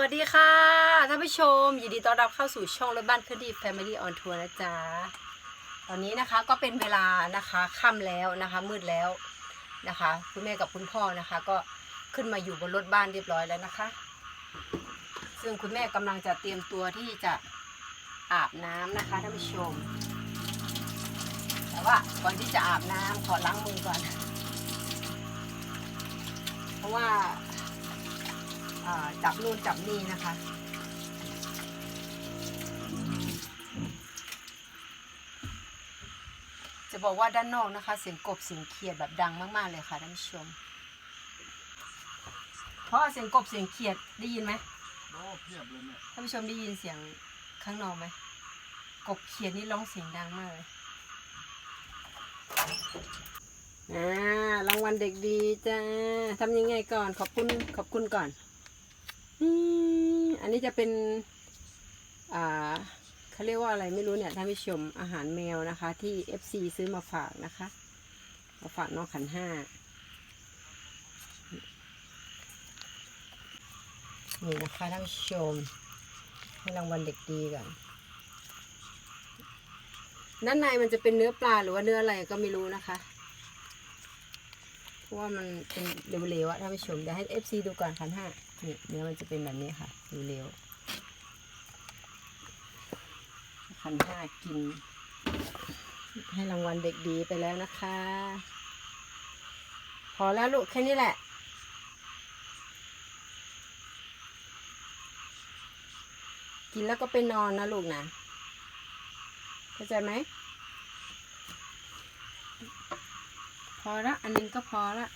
วัสดีค่ะท่านผู้ชม ยินดีต้อนรับเข้าสู่ช่องรถบ้านเคลื่อนที่ Family on Tour นะจ๊ะ ตอนนี้นะคะก็เป็นเวลานะคะค่ำแล้วนะคะมืดแล้วนะคะคุณแม่กับคุณพ่อนะคะ ก็ขึ้นมาอยู่บนรถบ้านเรียบร้อยแล้วนะคะ ซึ่งคุณแม่กำลังจะเตรียมตัวที่จะอาบน้ำนะคะท่านผู้ชม แต่ว่าก่อนที่จะอาบน้ำขอล้างมือก่อน เพราะว่าอ่า จับนู่นจับนี่นะคะ จะบอกว่าด้านนอกนะคะ เสียงกบเสียงเขียดแบบดังมากๆเลยค่ะท่านผู้ชมเพราะเสียงกบเสียงเขียดได้ยินไหมโอ้เพียบเลยเนี่ยท่านผู้ชมได้ยินเสียงข้างนอกไหมกบเขียดนี่ร้องเสียงดังมากเลยอ่ารางวัลเด็กดีจ้าทำยังไงก่อนขอบคุณขอบคุณก่อน อันนี้จะเป็น อ่าเขาเรียกว่าอะไรไม่รู้เนี่ยท่านผู้ชมอาหารแมวนะคะ ที่ FC ซื้อมาฝากนะคะ มาฝากน้องขันห้านี่นะคะท่านผู้ชมให้รางวัลเด็กดีก่อนด้านในมันจะเป็นเนื้อปลาหรือว่าเนื้ออะไรก็ไม่รู้นะคะ เพราะว่ามันเป็นเหลวๆอะท่านผู้ชมเดี๋ยวให้ FC ดูก่อนคันห้า นี่เนื้อมันจะเป็นแบบนี้ค่ะเหลวๆคันห้ากิน ให้รางวัลเด็กดีไปแล้วนะคะ พอแล้วลูกแค่นี้แหละกินแล้วก็ไปนอนนะลูกนะเข้าใจไหม พอละ อันนึงก็พอละ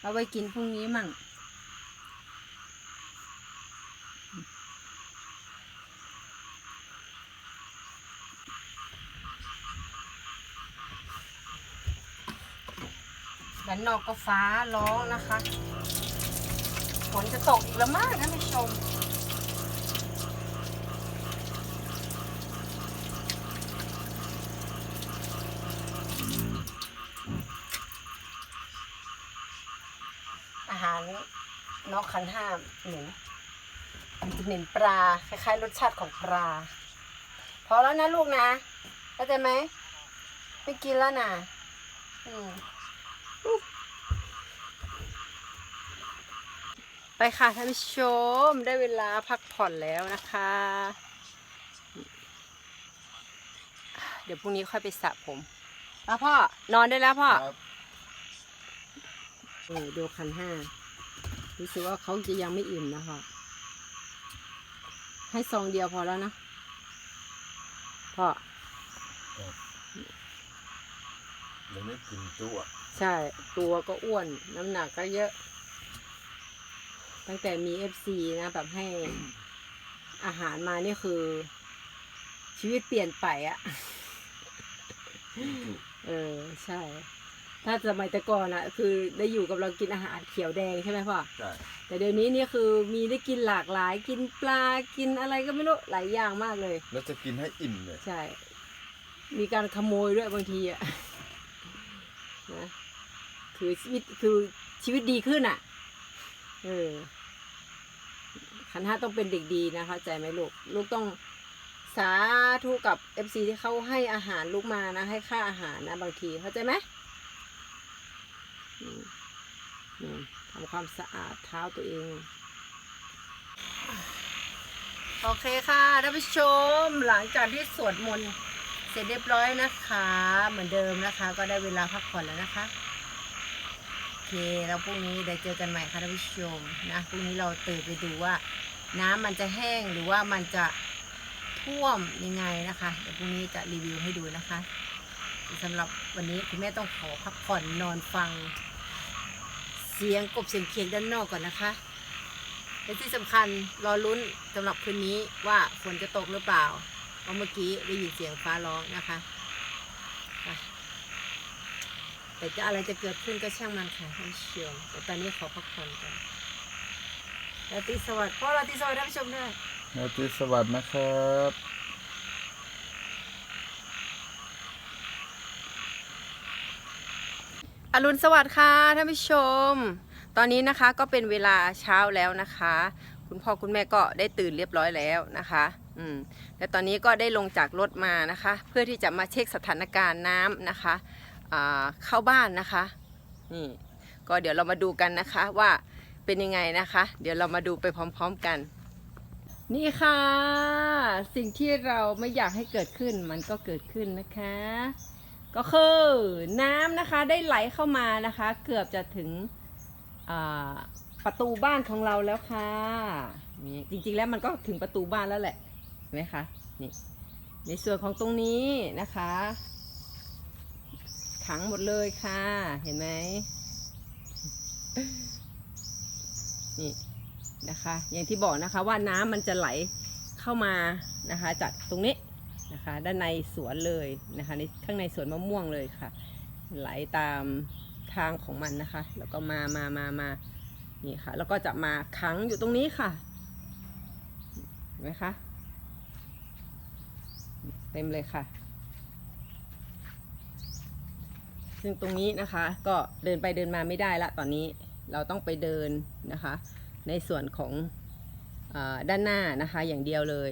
เอาไว้กินพรุ่งนี้มั่ง นอกก็ฟ้าร้องนะคะฝนจะตกอีกแล้วมากท่านผู้ชมอาหารนอกคันห้ามเหม็นมันจะเหม็นปลาคล้ายๆรสชาติของปลาพอแล้วนะลูกนะเข้าใจไหมไม่กินแล้วนะอืมอุ๊ย ไปค่ะท่านผู้ชมได้เวลาพักผ่อนแล้วนะคะ เดี๋ยวพรุ่งนี้ค่อยไปสระผมแล้วพ่อนอนได้แล้วพ่อครับโอ้ดูคันห้ารู้สึกว่าเขาจะยังไม่อิ่มนะคะให้ซองเดียวพอแล้วนะพ่อเดี๋ยวนี้กินตัว ใช่ ตัวก็อ้วนน้ำหนักก็เยอะ ตั้งแต่มีเอฟซีนะแบบให้อาหารมานี่คือ ชีวิตเปลี่ยนไปอะเออใช่ ถ้าสมัยแต่ก่อนอะคือได้อยู่กับเรากินอาหารเขียวแดงใช่ไหมพ่อใช่แต่เดี๋ยวนี้นี่คือมีได้กินหลากหลาย กินปลากินอะไรก็ไม่รู้หลายอย่างมากเลย แล้วจะกินให้อิ่มเลยใช่ มีการขโมยด้วยบางทีอะนะคือชีวิตคือชีวิตดีขึ้นอะ เออขันห้าต้องเป็นเด็กดีนะเข้าใจไหมลูก ลูกต้องสาธุกับเอฟซีที่เขาให้อาหารลูกมานะ ให้ค่าอาหารนะ บางทีเข้าใจไหมทำความสะอาดเท้าตัวเอง โอเคค่ะท่านผู้ชม หลังจากที่สวดมนต์เสร็จเรียบร้อยนะคะ เหมือนเดิมนะคะ ก็ได้เวลาพักผ่อนแล้วนะคะ เคแล้วพรุ่งนี้เดี๋ยวเจอกันใหม่ค่ะท่านผู้ชมนะพรุ่งนี้เราตื่นไปดูว่า น้ำมันจะแห้งหรือว่ามันจะท่วมยังไงนะคะ เดี๋ยวพรุ่งนี้จะรีวิวให้ดูนะคะสำหรับวันนี้คุณแม่ต้องขอพักผ่อนนอนฟัง เสียงกบเสียงเขียงด้านนอกก่อนนะคะและที่สำคัญรอลุ้นสำหรับคืนนี้ว่าฝนจะตกหรือเปล่าเพราะเมื่อกี้ได้ยินเสียงฟ้าร้องนะคะไป แต่จะอะไรจะเกิดขึ้นก็ช่างมันค่ะท่านผู้ชมแต่ตอนนี้ขอพักผ่อนก่อนราตรีสวัสดิ์พ่อราตรีสวัสดิ์ท่านผู้ชมด้วยนาทีสวัสดีนะครับอรุณสวัสดิ์ค่ะท่านผู้ชม ตอนนี้นะคะก็เป็นเวลาเช้าแล้วนะคะ คุณพ่อคุณแม่ก็ได้ตื่นเรียบร้อยแล้วนะคะ อืม และตอนนี้ก็ได้ลงจากรถมานะคะ เพื่อที่จะมาเช็คสถานการณ์น้ำนะคะอ่า เข้าบ้านนะคะนี่ก็เดี๋ยวเรามาดูกันนะคะว่าเป็นยังไงนะคะ เดี๋ยวเรามาดูไปพร้อม ๆกัน นี่ค่ะ สิ่งที่เราไม่อยากให้เกิดขึ้นมันก็เกิดขึ้นนะคะ ก็คือน้ำนะคะได้ไหลเข้ามานะคะ เกือบจะถึงประตูบ้านของเราแล้วค่ะนี่จริงๆแล้วมันก็ถึงประตูบ้านแล้วแหละเห็นไหมคะนี่ในส่วนของตรงนี้นะคะ ขังหมดเลยค่ะ เห็นไหมนี่นะคะ อย่างที่บอกนะคะว่าน้ำมันจะไหลเข้ามานะคะ จากตรงนี้นะคะ ด้านในสวนเลยนะคะในข้างในสวนมะม่วงเลยค่ะ ไหลตามทางของมันนะคะ แล้วก็มามามามานี่ค่ะ แล้วก็จะมาขังอยู่ตรงนี้ค่ะ เห็นไหมคะ เต็มเลยค่ะ ซึ่งตรงนี้นะคะก็เดินไปเดินมาไม่ได้ละตอนนี้เราต้องไปเดินนะคะ ในส่วนของอด้านหน้านะคะอย่างเดียวเลย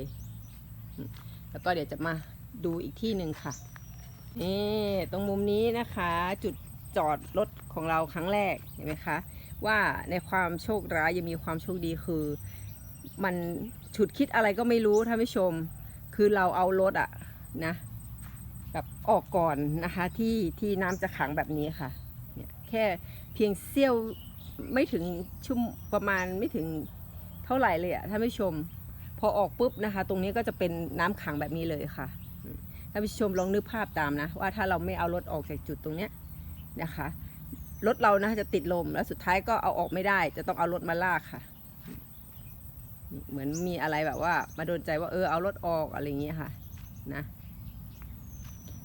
แล้วก็เดี๋ยวจะมาดูอีกที่หนึ่งค่ะนี่ตรงมุมนี้นะคะจุดจอดรถของเราครั้งแรกเห็นไหมคะว่าในความโชคร้ายยังมีความโชคดีคือ มันฉุดคิดอะไรก็ไม่รู้ท่านผู้ชม คือเราเอารถอะนะ แบบออกก่อนนะคะที่ที่น้ำจะขังแบบนี้ค่ะเนี่ยแค่เพียงเสี้ยวไม่ถึงชั่มประมาณไม่ถึงเท่าไหร่เลยอะท่านผู้ชม พอออกปุ๊บนะคะ ตรงนี้ก็จะเป็นน้ำขังแบบนี้เลยค่ะท่านผู้ชมลองนึกภาพตามนะ ว่าถ้าเราไม่เอารถออกจากจุดตรงเนี้ยนะคะรถเรานะจะติดลมแล้วสุดท้ายก็เอาออกไม่ได้ จะต้องเอารถมาลากค่ะ เหมือนมีอะไรแบบว่า มาโดนใจว่าเออเอารถออกอะไรอย่างเงี้ยค่ะ นะ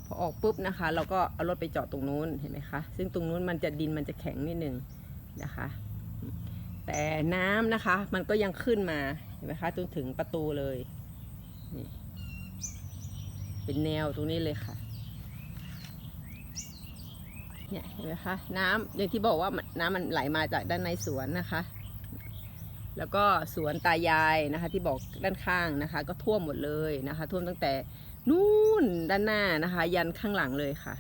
พอออกปุ๊บนะคะ เราก็เอารถไปจอดตรงนู้นเห็นไหมคะ ซึ่งตรงนู้นมันจะดินมันจะแข็งนิดนึงนะคะ แต่น้ำนะคะมันก็ยังขึ้นมาเห็นไหมคะจนถึงประตูเลยนี่เป็นแนวตรงนี้เลยค่ะเนี่ยเห็นไหมคะน้ำอย่างที่บอกว่านน้ำมันไหลมาจากด้านในสวนนะคะ แล้วก็สวนตายายนะคะ ที่บอกด้านข้างนะคะ ก็ท่วมหมดเลยนะคะ ท่วมตั้งแต่ นู่นด้านหน้านะคะ ยันข้างหลังเลยค่ะ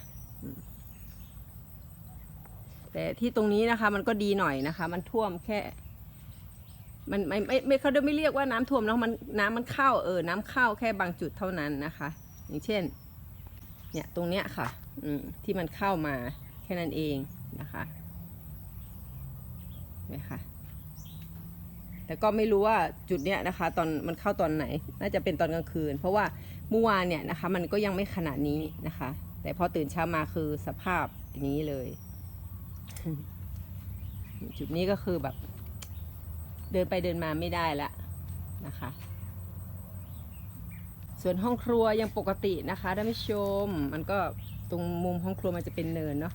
แต่ที่ตรงนี้นะคะ มันก็ดีหน่อยนะคะ มันท่วมแค่ มันไม่ไม่ไม่เขาไม่เรียกว่าน้ำท่วมแล้วมันน้ำมันเข้าเออน้ำเข้าแค่บางจุดเท่านั้นนะคะ อย่างเช่น เนี่ยตรงเนี้ยค่ะ อืมที่มันเข้ามาแค่นั้นเองนะคะเห็นไหมคะ แต่ก็ไม่รู้ว่าจุดเนี้ยนะคะ ตอนมันเข้าตอนไหน น่าจะเป็นตอนกลางคืน เพราะว่าเมื่อวานเนี่ยนะคะ มันก็ยังไม่ขนาดนี้นะคะ แต่พอตื่นเช้ามาคือสภาพอย่างนี้เลย จุดนี้ก็คือแบบ เดินไปเดินมาไม่ได้ละนะคะ ส่วนห้องครัวยังปกตินะคะท่านผู้ชม มันก็ตรงมุมห้องครัวมันจะเป็นเนินเนาะ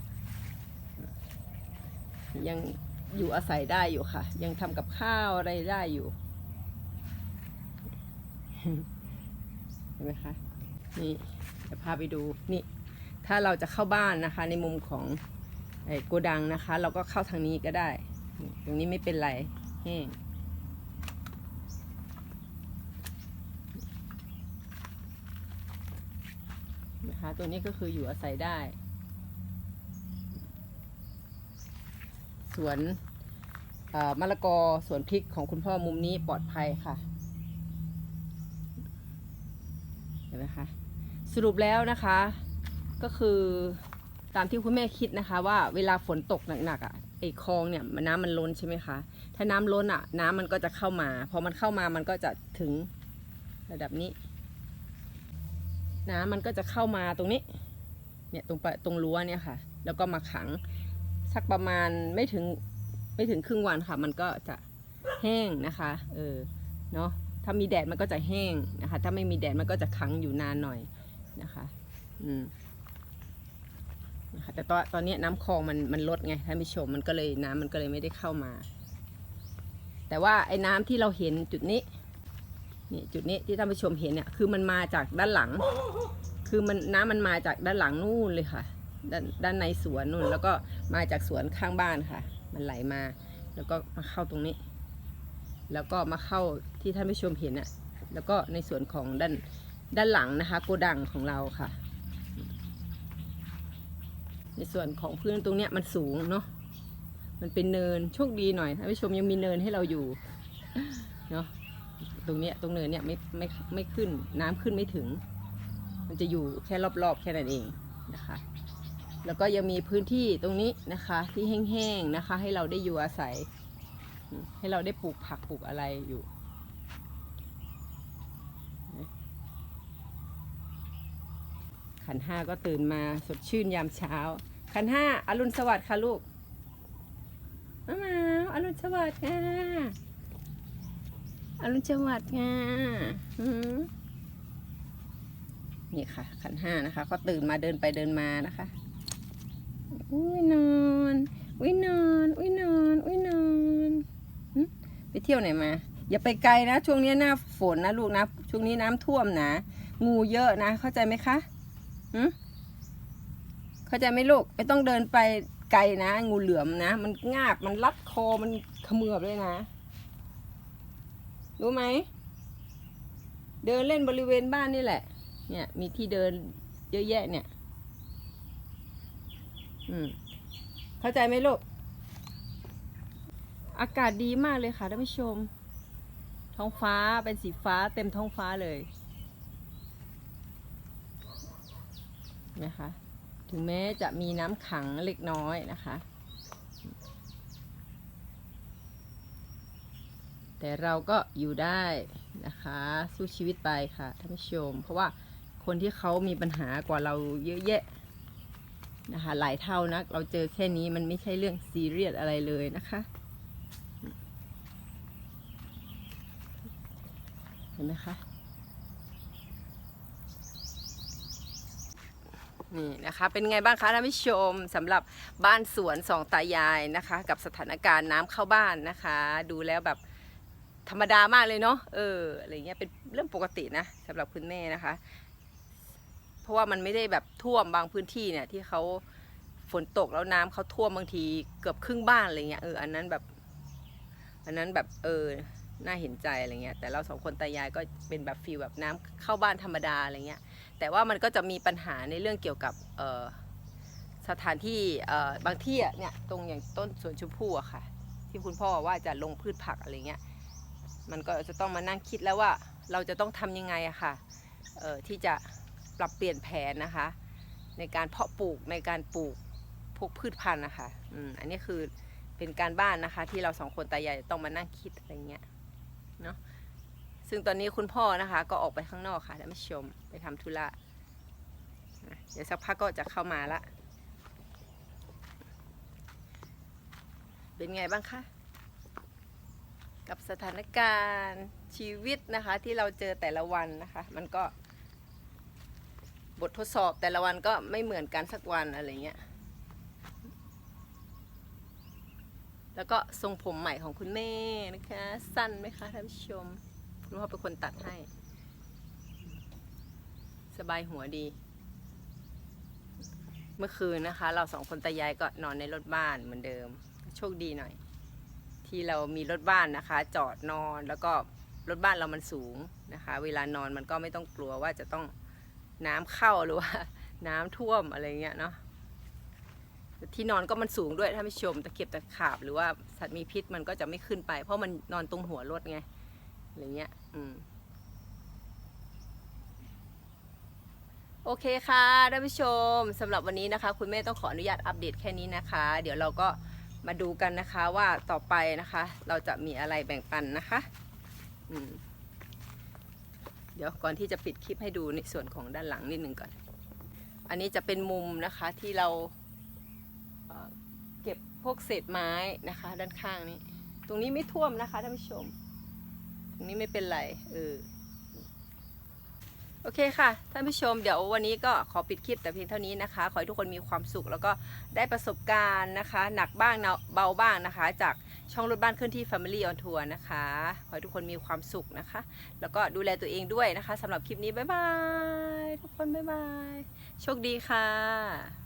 ยัง อยู่อาศัยได้อยู่ค่ะ ยังทำกับข้าวอะไรได้อยู่เห็นไหมคะนี่จะพาไปดูนี่ ถ้าเราจะเข้าบ้านนะคะ ในมุมของไอ้โกดังนะคะ เราก็เข้าทางนี้ก็ได้ ตรงนี้ไม่เป็นไรแห้งนะคะตัวนี้ก็คืออยู่อาศัยได้ สวนมะละกอสวนพริกของคุณพ่อมุมนี้ปลอดภัยค่ะเห็นไหมคะสรุปแล้วนะคะ ก็คือตามที่คุณแม่คิดนะคะ ว่าเวลาฝนตกหนักๆอะไอ้คลองเนี่ยมันน้ำมันล้นใช่ไหมคะ ถ้าน้ำล้นอะ น้ำมันก็จะเข้ามา พอมันเข้ามามันก็จะถึงระดับนี้ น้ำมันก็จะเข้ามาตรงนี้ เนี่ยตรงปะตรงรั้วเนี่ยค่ะ แล้วก็มาขัง สักประมาณไม่ถึงไม่ถึงครึ่งวันค่ะ มันก็จะแห้งนะคะเออเนาะถ้ามีแดดมันก็จะแห้งนะคะ ถ้าไม่มีแดดมันก็จะขังอยู่นานหน่อยนะคะอืมนะคะแต่ตอนตอนนี้น้ำคลองมันมันลดไงท่านผู้ชมมันก็เลยน้ำมันก็เลยไม่ได้เข้ามา แต่ว่าไอ้น้ำที่เราเห็นจุดนี้นี่จุดนี้ที่ท่านผู้ชมเห็นเนี่ยคือมันมาจากด้านหลัง คือมันน้ำมันมาจากด้านหลังนู่นเลยค่ะ ด้านด้านในสวนนู่น แล้วก็มาจากสวนข้างบ้านค่ะ มันไหลมา แล้วก็มาเข้าตรงนี้ แล้วก็มาเข้าที่ท่านผู้ชมเห็นอะแล้วก็ในส่วนของด้านด้านหลังนะคะ โกดังของเราค่ะ ในส่วนของพื้นตรงเนี้ยมันสูงเนาะมันเป็นเนินโชคดีหน่อยท่านผู้ชมยังมีเนินให้เราอยู่เนาะตรงเนี้ยตรงเนินเนี้ยไม่ไม่ไม่ขึ้นน้ำขึ้นไม่ถึง มันจะอยู่แค่รอบๆแค่นั้นเองนะคะ แล้วก็ยังมีพื้นที่ตรงนี้นะคะที่แห้งๆนะคะ ให้เราได้อยู่อาศัย ให้เราได้ปลูกผักปลูกอะไรอยู่ขันห้าก็ตื่นมาสดชื่นยามเช้า ขันห้าอรุณสวัสดิ์ค่ะลูกมามาอรุณสวัสดิ์ค่ะอรุณสวัสดิ์ค่ะนี่ค่ะ ขันห้านะคะ ก็ตื่นมาเดินไปเดินมานะคะ อุ้ยนอนอุ้ยนอนอุ้ยนอนอุ้ยนอนไปเที่ยวไหนมาอย่าไปไกลนะ ช่วงนี้หน้าฝนนะลูกนะช่วงนี้น้ำท่วมนะงูเยอะนะ เข้าใจไหมคะหึเข้าใจไหมลูกไม่ต้องเดินไปไกลนะ งูเหลือมนะ มันงาบมันรัดคอมันขมือบเลยนะ รู้ไหมเดินเล่นบริเวณบ้านนี่แหละ เนี่ย มีที่เดินเยอะแยะเนี่ย อืมเข้าใจไหมลูก อากาศดีมากเลยค่ะท่านผู้ชม ท้องฟ้าเป็นสีฟ้าเต็มท้องฟ้าเลยนะคะ ถึงแม้จะมีน้ำขังเล็กน้อยนะคะ แต่เราก็อยู่ได้นะคะ สู้ชีวิตไปค่ะท่านผู้ชม เพราะว่าคนที่เขามีปัญหากว่าเราเยอะแยะ นะคะ หลายเท่านักเราเจอแค่นี้มันไม่ใช่เรื่องซีเรียสอะไรเลยนะคะ เห็นไหมคะ นี่นะคะ เป็นไงบ้างคะท่านผู้ชมสำหรับบ้านสวนสองตายายนะคะ กับสถานการณ์น้ำเข้าบ้านนะคะ ดูแล้วแบบธรรมดามากเลยเนาะเอออะไรเงี้ยเป็นเรื่องปกตินะสำหรับคุณแม่นะคะ เพราะว่ามันไม่ได้แบบท่วมบางพื้นที่เนี่ยที่เขาฝนตกแล้วน้ำเขาท่วมบางทีเกือบครึ่งบ้านอะไรเงี้ยเอออันนั้นแบบ อันนั้นแบบเออน่าเห็นใจอะไรเงี้ยแต่เราสองคนตายายก็เป็นแบบฟีลแบบน้ำเข้าบ้านธรรมดาอะไรเงี้ยแต่ว่ามันก็จะมีปัญหาในเรื่องเกี่ยวกับเออสถานที่เออบางที่เนี่ยตรงอย่างต้นสวนชมพู่อะค่ะ ที่คุณพ่อว่าจะลงพืชผักอะไรเงี้ยมันก็จะต้องมานั่งคิดแล้วว่าเราจะต้องทำยังไงอะค่ะเออที่จะ ปรับเปลี่ยนแผนนะคะ ในการเพาะปลูกในการปลูกพวกพืชพันธุ์นะคะอืมอันนี้คือเป็นการบ้านนะคะ ที่เราสองคนตายายต้องมานั่งคิดอะไรเงี้ยเนาะซึ่งตอนนี้คุณพ่อนะคะ ก็ออกไปข้างนอกค่ะท่านผู้ชมไปทำธุระเดี๋ยวสักพักก็จะเข้ามาละเป็นไงบ้างคะกับสถานการณ์ชีวิตนะคะที่เราเจอแต่ละวันนะคะ มันก็ บททดสอบแต่ละวันก็ไม่เหมือนกันสักวันอะไรเงี้ย แล้วก็ทรงผมใหม่ของคุณแม่นะคะ สั้นไหมคะท่านผู้ชม คุณพ่อเป็นคนตัดให้ สบายหัวดี เมื่อคืนนะคะ เราสองคนตายายก็นอนในรถบ้านเหมือนเดิม โชคดีหน่อย ที่เรามีรถบ้านนะคะ จอดนอนแล้วก็รถบ้านเรามันสูงนะคะ เวลานอนมันก็ไม่ต้องกลัวว่าจะต้อง น้ำเข้าหรือว่าน้ำท่วมอะไรเงี้ยเนาะที่นอนก็มันสูงด้วยท่านผู้ชมตะเข็บตะขาบหรือว่าสัตว์มีพิษมันก็จะไม่ขึ้นไป เพราะมันนอนตรงหัวรถไงอะไรเงี้ยอืมโอเคค่ะท่านผู้ชมสำหรับวันนี้นะคะ คุณแม่ต้องขออนุญาตอัปเดตแค่นี้นะคะ เดี๋ยวเราก็มาดูกันนะคะว่าต่อไปนะคะ เราจะมีอะไรแบ่งปันนะคะ อืม เดี๋ยวก่อนที่จะปิดคลิปให้ดูในส่วนของด้านหลังนิดหนึ่งก่อน อันนี้จะเป็นมุมนะคะที่เราเอ่อเก็บพวกเศษไม้นะคะ ด้านข้างนี้ ตรงนี้ไม่ท่วมนะคะท่านผู้ชม ตรงนี้ไม่เป็นไรเออ โอเคค่ะ ท่านผู้ชมเดี๋ยววันนี้ก็ขอปิดคลิปแต่เพียงเท่านี้นะคะ ขอให้ทุกคนมีความสุขแล้วก็ได้ประสบการณ์นะคะ หนักบ้างเบาบ้างนะคะ จากช่องรถบ้านเคลื่อนที่ Family on Tour นะคะ ขอให้ทุกคนมีความสุขนะคะ แล้วก็ดูแลตัวเองด้วยนะคะสำหรับคลิปนี้ บ๊ายบาย ทุกคนบ๊ายบาย โชคดีค่ะ